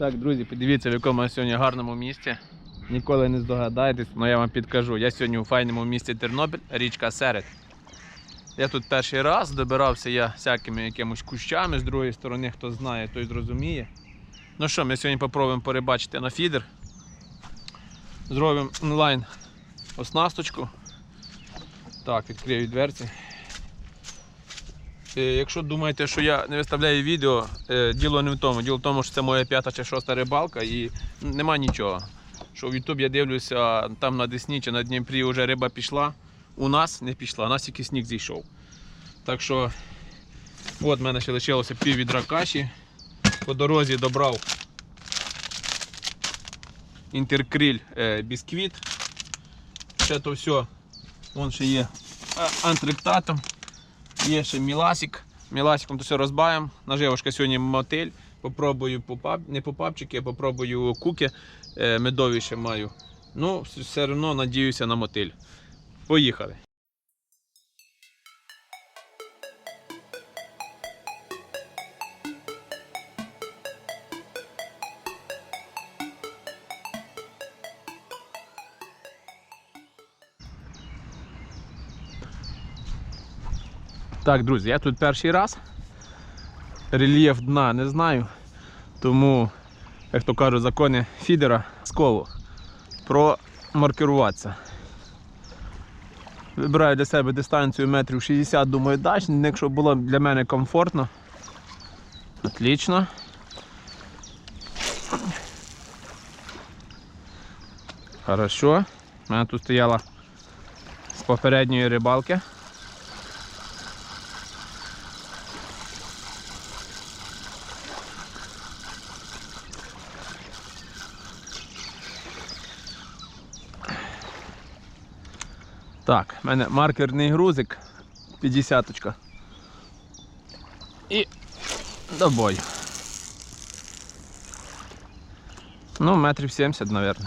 Так, друзі, подивіться, в якому я сьогодні гарному місці. Ніколи не здогадаєтесь, але я вам підкажу. Я сьогодні у файному місті Тернопіль, річка Серед. Я тут перший раз добирався я всякими якимось кущами з другої сторони, хто знає, той зрозуміє. Ну що, ми сьогодні спробуємо перебачити на фідер. Зробимо онлайн оснасточку. Так, відкрию дверці. Е, Якщо думаєте, що я не виставляю відео, е, діло не в тому. Діло в тому, що це моя п'ята чи шоста рибалка і нема нічого. Що в YouTube я дивлюся, там на Десні чи на Дніпрі вже риба пішла. У нас не пішла, у нас тільки сніг зійшов. Так що, от в мене ще лишилося пів відра каші. По дорозі добрав інтеркриль е, бісквіт. Ще то все. Вон ще є антректатом. Є ще міласик. Міласиком то все розбавимо. Наживочка сьогодні мотель. Попробую попап... не попапчики, а попробую куки. Е, медові ще маю. Ну, все одно надіюся на мотиль. Поїхали. Так, друзі, я тут перший раз. Рельєф дна не знаю. Тому, як то кажуть, закони фідера сково промаркеруватися. Вибираю для себе дистанцію метрів 60, думаю, дачний, якщо було для мене комфортно. Отлично. Хорошо. У мене тут стояла з попередньої рибалки. Так, в мене маркерний грузик 50 -очка. І до бою. Ну, метрів 70, мабуть.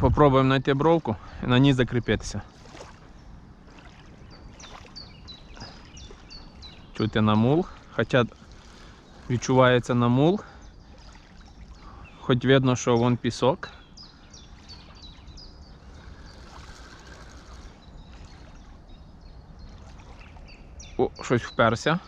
Попробуємо знайти бровку і на ній закріпитися. Чути намул, хоча відчувається намул. Хоч видно, що вон пісок. Щось вперся.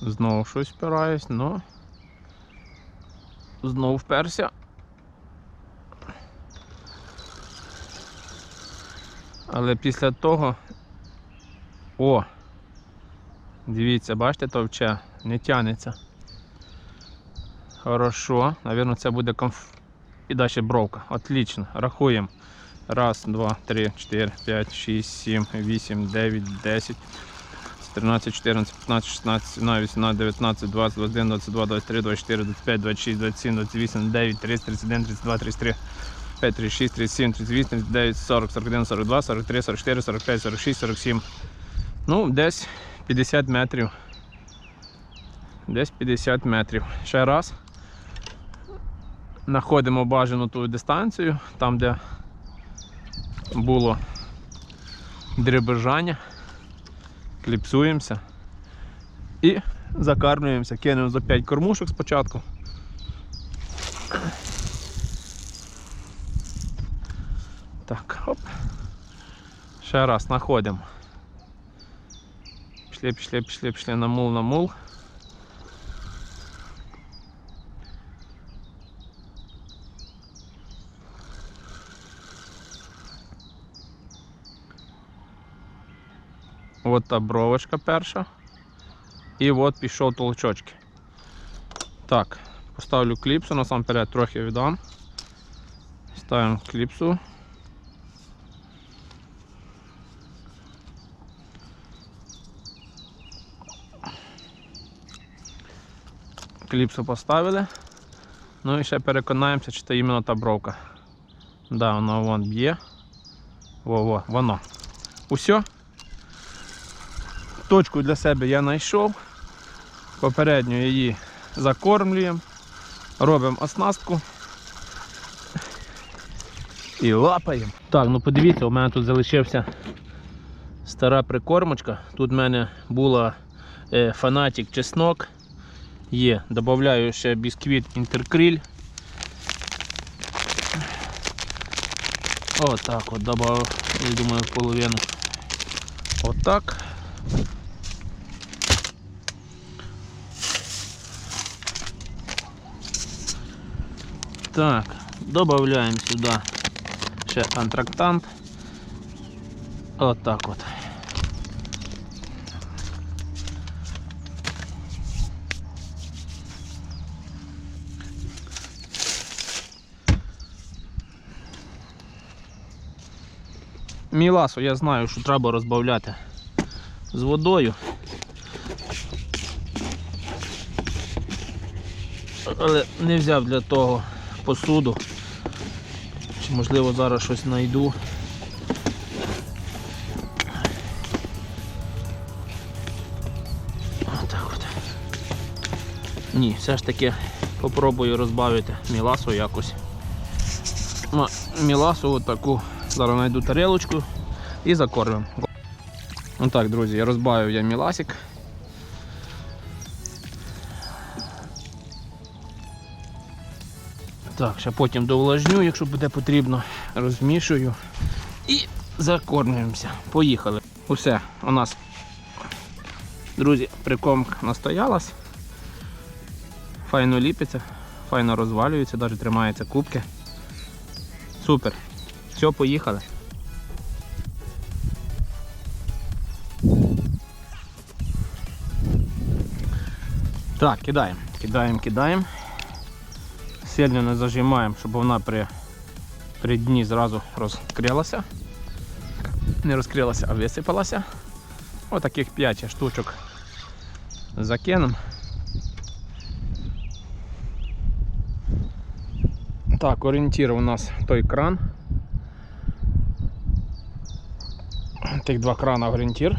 Знову щось впираюсь, ну. Знову вперся. Але після того. О! Дивіться, бачите, товче, не тянеться. Хорошо. Наверное, це буде комф... І далі бровка. Отлично. Рахуємо. Раз, два, три, чотири, п'ять, шість, сім, вісім, дев'ять, десять. 13, 14, 15, 16, 17, 18, 19, 20, 21, 22, 23, 24, 25, 26, 27, 28, 9, 30, 31, 32, 33, 5, 36, 37, 38, 39, 40, 41, 42, 43, 44, 45, 46, 47. Ну, десь 50 метрів. Десь 50 метрів. Ще раз. Знаходимо бажану ту дистанцію, там де було дребежання. Кліпсуємося і закармлюємося. Кинемо за 5 кормушок спочатку. Так, оп. Ще раз знаходимо. Пішли, пішли, пішли, пішли на мул, От та бровочка перша. І от пішов толчочки. Так, поставлю кліпсу, насамперед трохи віддам. Ставимо кліпсу. Кліпсу поставили. Ну і ще переконаємося, чи це іменно та бровка. Да, воно вон б'є. Во-во, воно. Усьо. Точку для себе я знайшов. Попередньо її закормлюємо, робимо оснастку І лапаємо. Так, ну подивіться, у мене тут залишився стара прикормочка. Тут в мене була е, фанатик чеснок. Є. Добавляю ще бісквіт інтеркриль. Отак от добавив, я думаю, половину. Отак. Так, додаємо сюди ще антрактант. Отак от. Міласу я знаю, що треба розбавляти з водою. Але не взяв для того посуду. Чи можливо зараз щось знайду. Отак от. Ні, все ж таки попробую розбавити міласу якось. Міласу отаку. Зараз знайду тарелочку і закормимо. Ну так, друзі, я розбавив я міласик. Так, ще потім довлажню, якщо буде потрібно, розмішую і закормлюємося. Поїхали. Усе, у нас, друзі, прикормка настоялась. Файно ліпиться, файно розвалюється, навіть тримається кубки. Супер. Все, поїхали. Так, кидаємо, кидаємо, кидаємо. Сильно не зажимаємо, щоб вона при, при дні зразу розкрилася. Не розкрилася, а висипалася. Отаких 5 штучок закинемо. Так, орієнтір у нас той кран. Тих два крана орієнтір.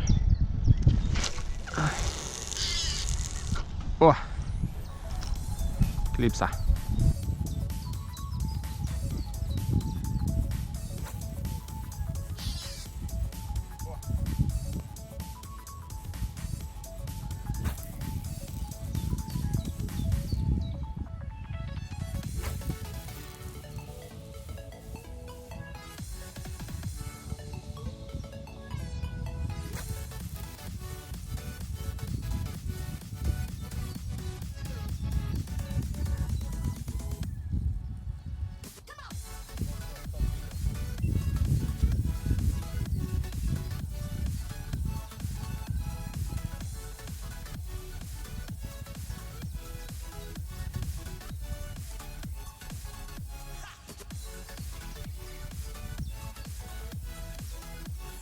О! Кліпса.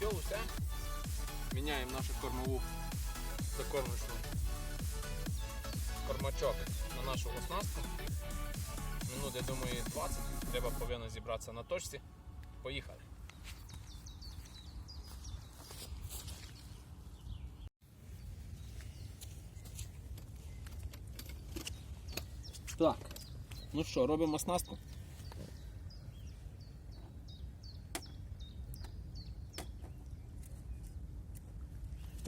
Все, усе. Міняємо нашу кормову закормочну кормачок на нашу оснастку. Минут, я думаю, 20. Треба повинно зібратися на точці. Поїхали. Так, ну що, робимо оснастку?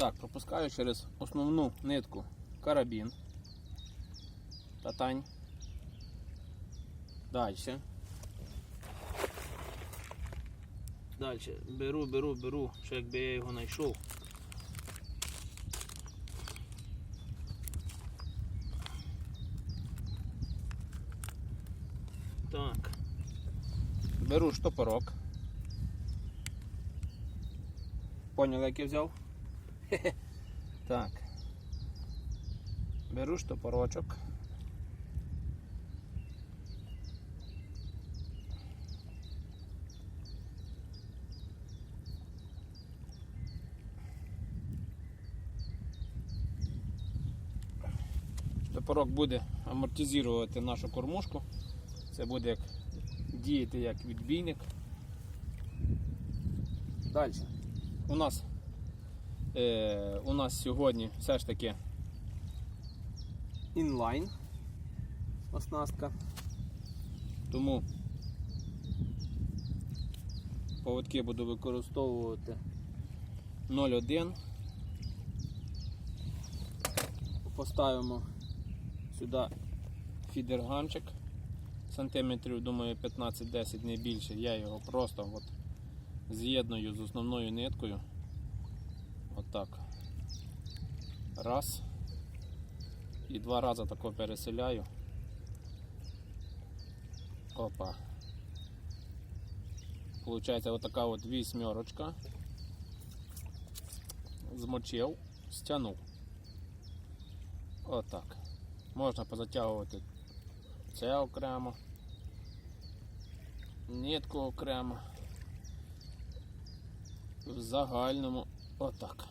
Так, пропускаю через основну нитку карабін. Татань. Дальше. Дальше. Беру, беру, беру, що якби я його знайшов. Так. Беру штопорок. Поняли, як я взяв? Так. Беру штопорочок. Штопорок буде амортизувати нашу кормушку. Це буде як діяти як відбійник. Далі. У нас е, у нас сьогодні все ж таки інлайн оснастка. Тому Поводки буду використовувати 0,1. Поставимо сюди фідерганчик. Сантиметрів, думаю, 15-10 не більше. Я його просто от з'єдную з основною ниткою. Отак. Раз. І два рази тако переселяю. Опа. Получається отака от вісьмерочка. Змочив, стягнув. Отак. Можна позатягувати це окремо. Нитку окремо. В загальному отак.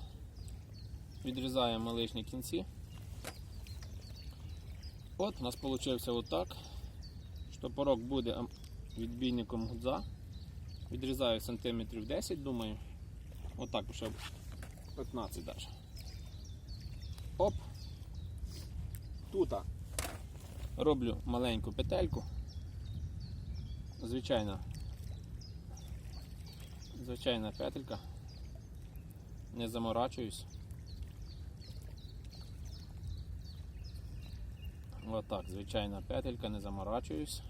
Відрізаємо лишні кінці. От у нас вийшло отак. Штопорок буде відбійником гудза. Відрізаю сантиметрів 10, думаю. Отак вже 15 даже. Оп. Тут роблю маленьку петельку. Звичайна. Звичайна петелька. Не заморачуюсь. Отак, звичайна петелька, не заморачуюсь.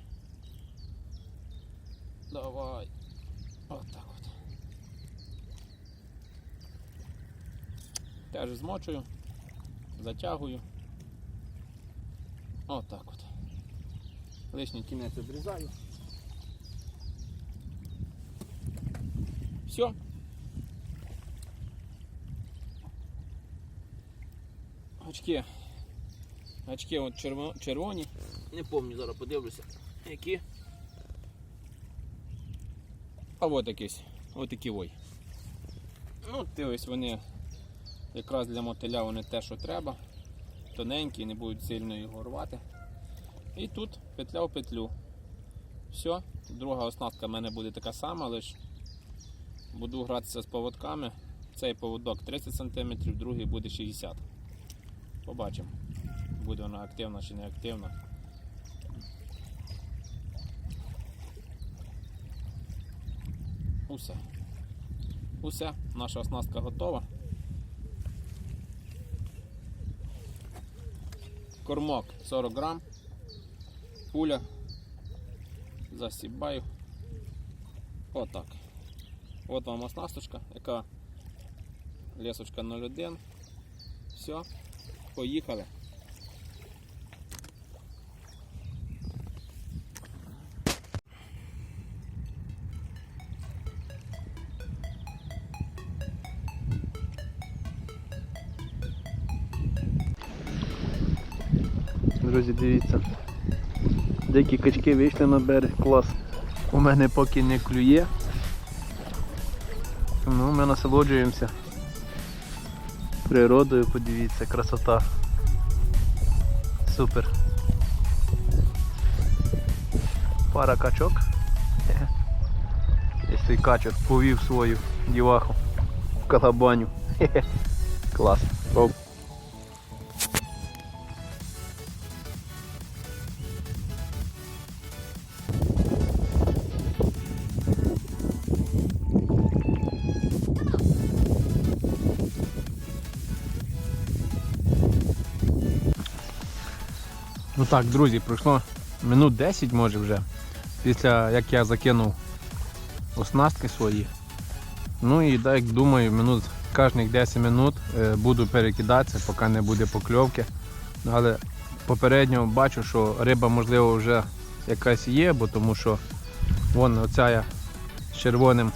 Давай. Отак от. Теж змочую, затягую. Отак от. Лишній кінець обрізаю. Все. Очки. Очки от червоні. Не пам'ятаю, зараз подивлюся. Які. А от якісь. От такі ой. Ну, дивись, вони якраз для мотиля вони те, що треба. Тоненькі, не будуть сильно його рвати. І тут петля в петлю. Все, друга оснастка в мене буде така сама, лише буду гратися з поводками. Цей поводок 30 см, другий буде 60 Побачимо, буде вона активна чи не активна. Усе. Усе, наша оснастка готова. Кормок 40 грам, пуля, засібаю. Отак. От вам оснасточка, яка лесочка 01. Все, поїхали. Друзі, дивіться. Деякі качки вийшли на берег, клас. У мене поки не клює. Ну, ми насолоджуємося. Природою, подивіться, красота. Супер. Пара качок. Ось цей качок повів свою діваху в калабаню. Так, друзі, пройшло минут 10 може вже. Після як я закинув оснастки свої. Ну і так думаю, минут кожних 10 минут е, буду перекидатися, поки не буде покльовки. Але попередньо бачу, що риба можливо вже якась є, бо тому що вон оця я з червоним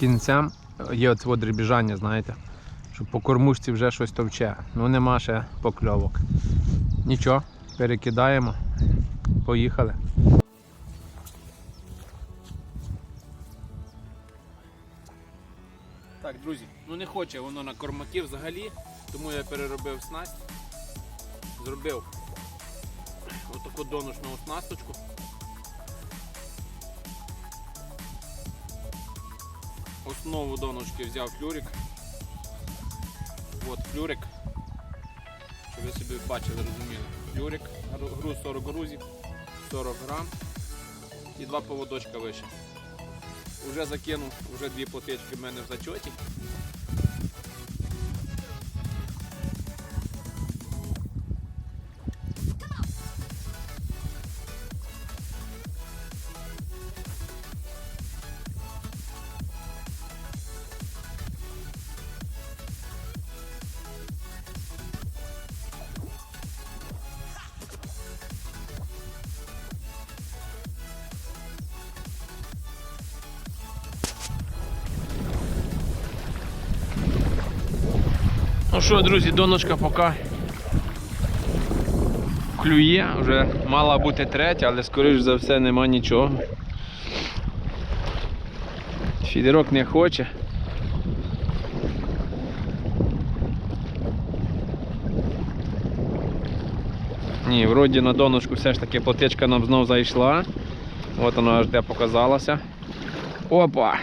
кінцем є оце дрібіжання, знаєте, що по кормушці вже щось товче. Ну нема ще покльовок. Нічого, перекидаємо. Поїхали. Так, друзі, ну не хоче воно на кормаки взагалі, тому я переробив снасть. Зробив отаку донушну оснасточку. Основу доночки взяв флюрик. От флюрик. Ви бачили, розуміли. Юрик, груз 40 грузів, 40 грам і два поводочка вище. Вже закинув, вже дві плотички в мене в зачоті. Ну що, друзі, доночка поки клює, вже мала бути третя, але скоріш за все нема нічого. Фідерок не хоче. Ні, вроді на доночку все ж таки плотичка нам знов зайшла. От вона аж де показалася. Опа!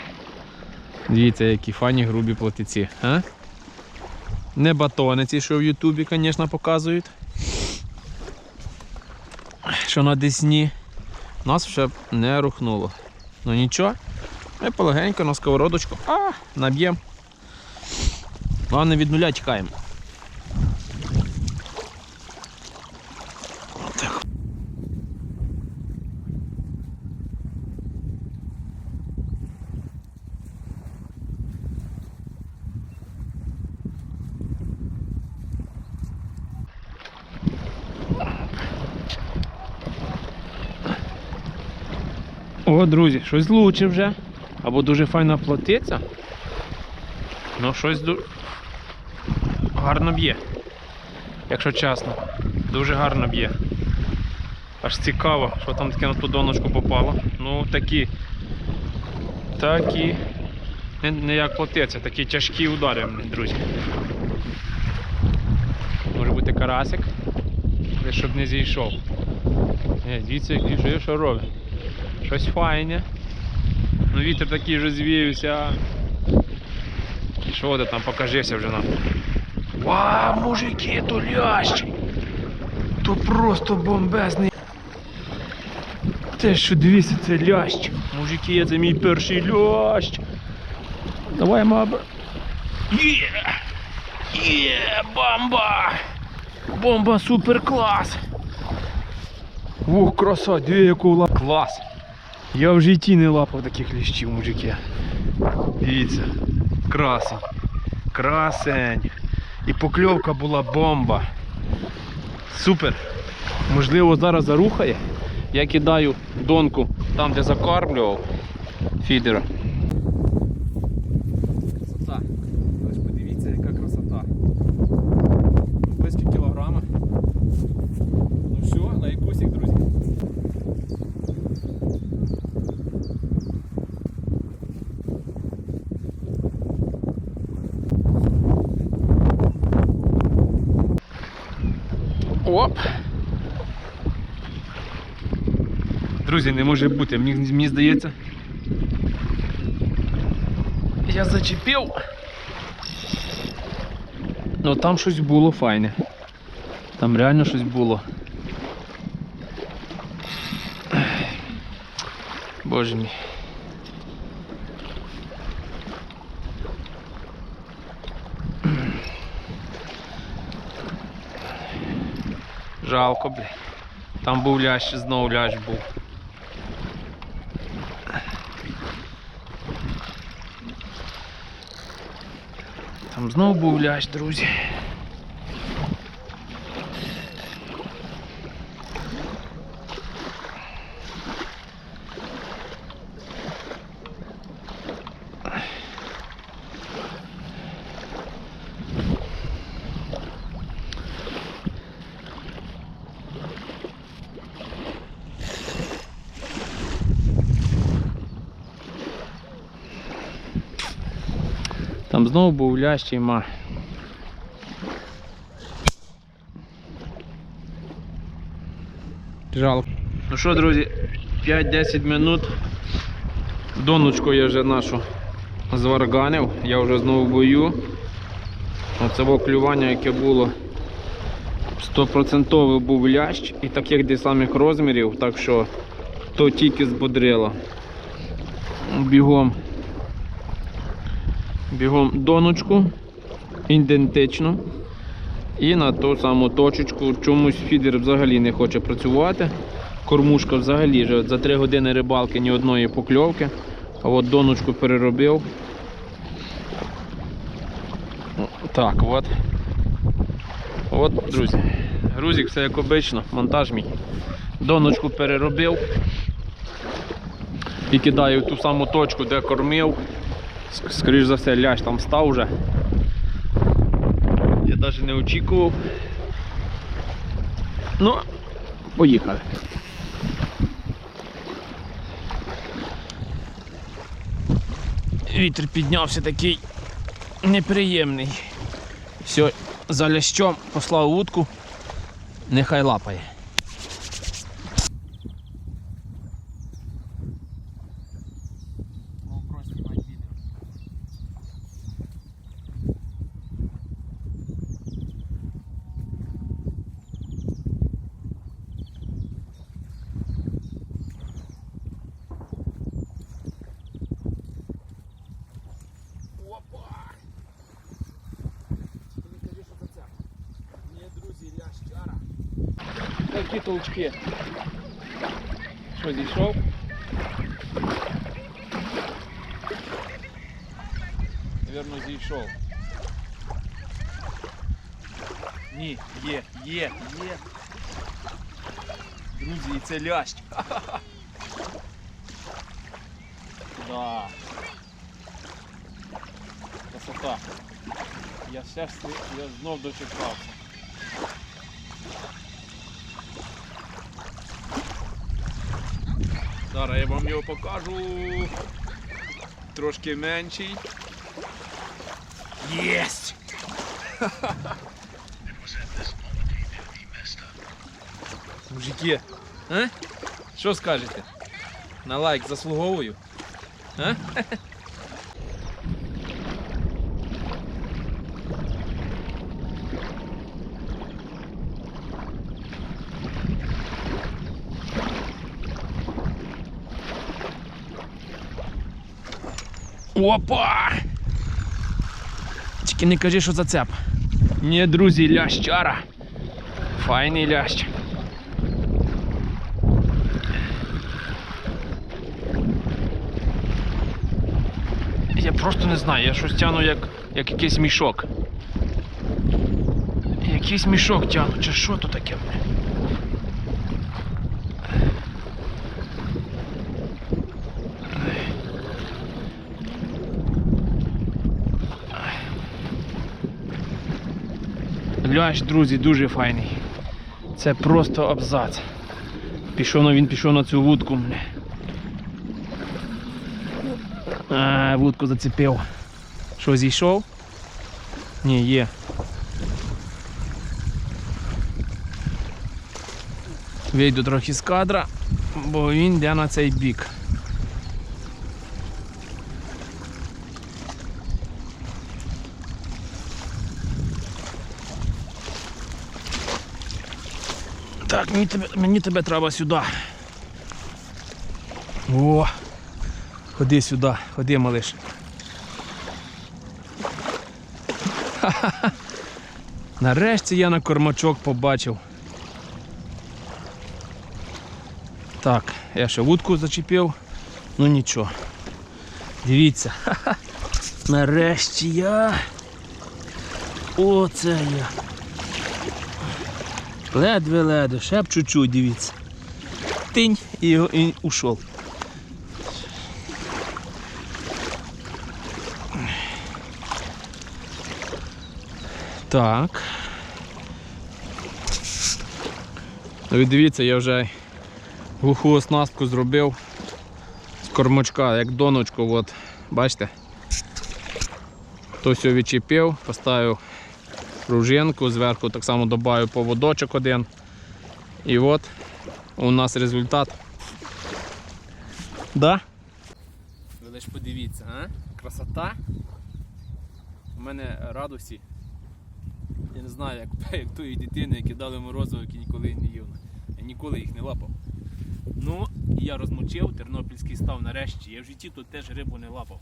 Дивіться, які фані грубі плотиці, а? Не батони ці, що в Ютубі, звісно, показують. Що на Десні. Нас ще не рухнуло. Ну нічого. Ми полегенько на сковородочку. А, наб'ємо. Головне від нуля тікаємо. О, друзі, щось лучше вже. Або дуже файна платиця. Ну щось ду... гарно б'є. Якщо чесно. Дуже гарно б'є. Аж цікаво, що там таке на ту доночку попало. Ну такі. Такі. Не, не як платиця, такі тяжкі удари, друзі. Може бути карасик. Щоб не зійшов. Е, дивіться, що, що робить. Щось файне. Ну вітер такий же звіявся. Що ти там покажися вже нам. Вау, мужики, то лящ! То просто бомбезний. Те, що дивіться, це лящ. Мужики, це мій перший лящ. Давай, маба. Є! Є! Бомба! Бомба супер клас! Ух, краса, диви яку ла... Клас! Я в житті не лапав таких ліщів, мужики. Дивіться, красень. Красень. І покльовка була бомба. Супер. Можливо, зараз зарухає. Я кидаю донку там, де закармлював фідера. Красота. Ось подивіться, яка красота. Близько кілограма. Ну все, на якусик, друзі. Оп! Друзі, не може бути, мені, мені здається. Я зачепив. Ну там щось було файне. Там реально щось було. Боже мій. Жалко, блядь. Там був лящ, знову лящ був. Там знову був лящ, друзі. Знову був лящ і ма. Жалко. Ну що, друзі, 5-10 минут. Доночку я вже нашу зварганив, я вже знову бою. Оце клювання, яке було 100% був лящ і таких десь самих розмірів, так що то тільки збодрило. Бігом. Бігом доночку. Ідентично. І на ту саму точечку. Чомусь фідер взагалі не хоче працювати. Кормушка взагалі вже за 3 години рибалки ні одної покльовки. А от доночку переробив. Так, от. От, друзі. Грузик все як обично, монтаж мій. Доночку переробив. І кидаю ту саму точку, де кормив. Ск- Скоріш за все, лящ там став вже. Я навіть не очікував. Ну, поїхали. Вітер піднявся такий неприємний. Все, за лящом послав вудку, нехай лапає. Такі толчки. Що, зійшов? Вірно, зійшов. Ні, є, є, є. Друзі, і це лящ. Да. Красота. Я щастя, я знов дочекався. Зараз я вам його покажу. Трошки менший. Єсть! Мужики, а? Що скажете? На лайк заслуговую? А? Опа! Тільки не кажи, що зацеп. Ні, друзі, лящара. Файний лящ. Я просто не знаю, я щось тяну як, як якийсь мішок. Якийсь мішок тяну, чи що то таке? Лящ, друзі, дуже файний. Це просто абзац. Пішов на він пішов на цю вудку. А, вудку зацепив. Що, зійшов? Ні, є. Вийду трохи з кадра, бо він йде на цей бік. Так, мені тебе, мені тебе треба сюди. О! Ходи сюди, ходи, малиш. Ха-ха-ха. Нарешті я на кормачок побачив. Так, я ще вудку зачепив, ну нічого. Дивіться. Ха-ха. Нарешті я. Оце я. Ледве-ледве, ще б чуть-чуть, дивіться. Тинь і, і ушов. Так. Ну і дивіться, я вже глуху оснастку зробив з кормачка, як доночку, от, бачите? То все відчепив, поставив пружинку, зверху так само додаю поводочок один. І от у нас результат. Да? Ви лиш подивіться, а? Красота. У мене радості. Я не знаю, як, як тої дитини, які дали морозиво, які ніколи не їв. Я ніколи їх не лапав. Ну я розмочив, тернопільський став нарешті. Я в житті тут теж рибу не лапав.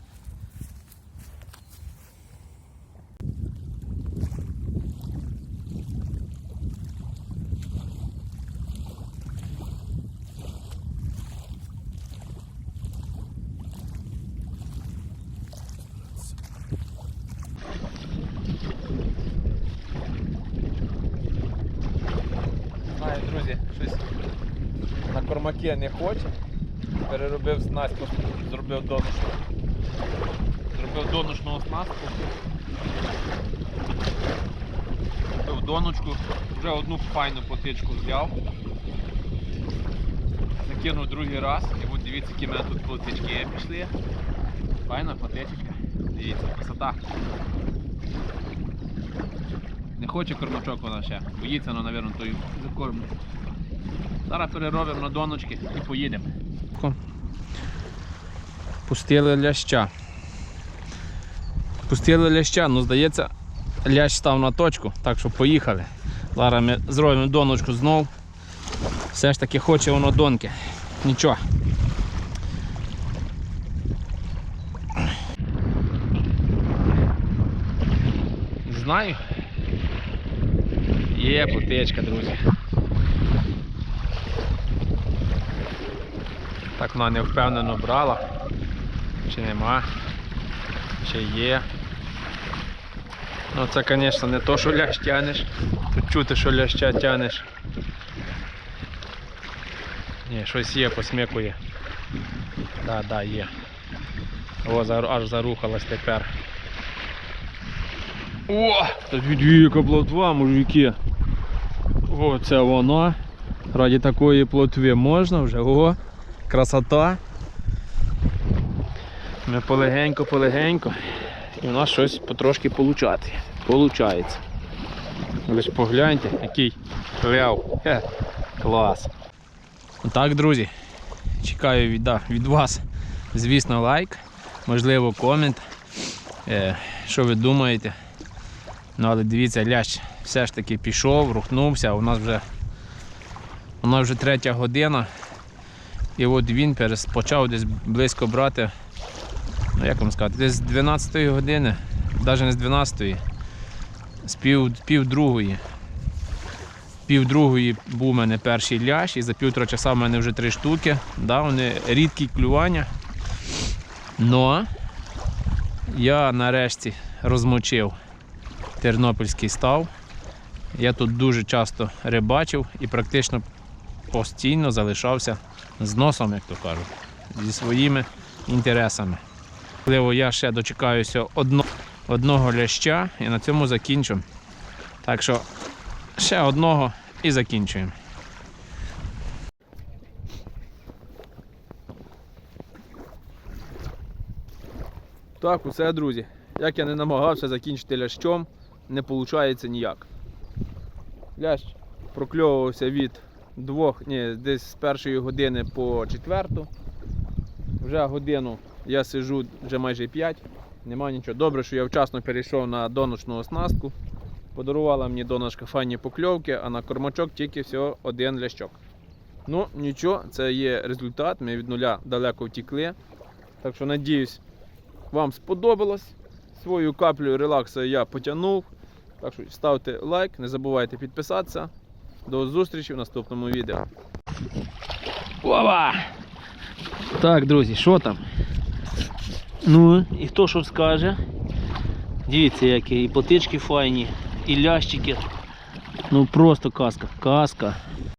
Знаю, друзі, щось кормаки не хоче. Переробив снастку, зробив донушку. Зробив донушну оснастку. Купив доночку, вже одну файну потичку взяв. Закинув другий раз і от дивіться, які в мене тут плотички пішли. Файна потичка. Дивіться, красота. Не хоче кормачок вона ще. Боїться, ну, мабуть, той закормить. Зараз переробимо на доночки і поїдемо. Пустили ляща. Пустили ляща, ну здається, лящ став на точку, так що поїхали. Зараз ми зробимо доночку знов. Все ж таки хоче воно донки. Нічого. Знаю. Є потечка, друзі. Так вона не впевнено брала. Чи нема, чи є. Ну це, звісно, не то, що лящ тянеш. Тут чути, що ляща тянеш. Ні, щось є, посмікує. Да, да, є. О, аж зарухалась тепер. О! Та яка плотва, мужики. О, це воно. Раді такої плотви можна вже. О, красота. Ми полегенько, полегенько. І у нас щось потрошки получати. Получається. Ж погляньте, який ляв. Хе, клас. Так, друзі. Чекаю від, да, від вас, звісно, лайк, можливо, комент. Е, що ви думаєте? Ну, але дивіться, лящ все ж таки пішов, рухнувся. У нас вже, у нас вже третя година. І от він почав десь близько брати, ну як вам сказати, десь з 12 години, навіть не з 12, з пів, пів другої. Пів другої був у мене перший лящ і за півтора часа в мене вже три штуки. Да, вони рідкі клювання. Но я нарешті розмочив тернопільський став. Я тут дуже часто рибачив і практично постійно залишався з носом, як то кажуть, зі своїми інтересами. Можливо, я ще дочекаюся одно, одного ляща і на цьому закінчу. Так що ще одного і закінчуємо. Так, усе, друзі. Як я не намагався закінчити лящом, не виходить ніяк. Лящ прокльовувався від двох, ні, десь з першої години по четверту. Вже годину я сижу вже майже 5, нема нічого. Добре, що я вчасно перейшов на доночну оснастку. Подарувала мені донышка файні покльовки, а на кормачок тільки всього один лящок. Ну, нічого, це є результат. Ми від нуля далеко втікли. Так що надіюсь, вам сподобалось. Свою каплю релаксу я потягнув. Так що ставте лайк, не забувайте підписатися. До зустрічі в наступному відео. Опа! Так, друзі, що там? Ну, і хто що скаже? Дивіться, які і потички файні, і лящики. Ну просто казка, казка.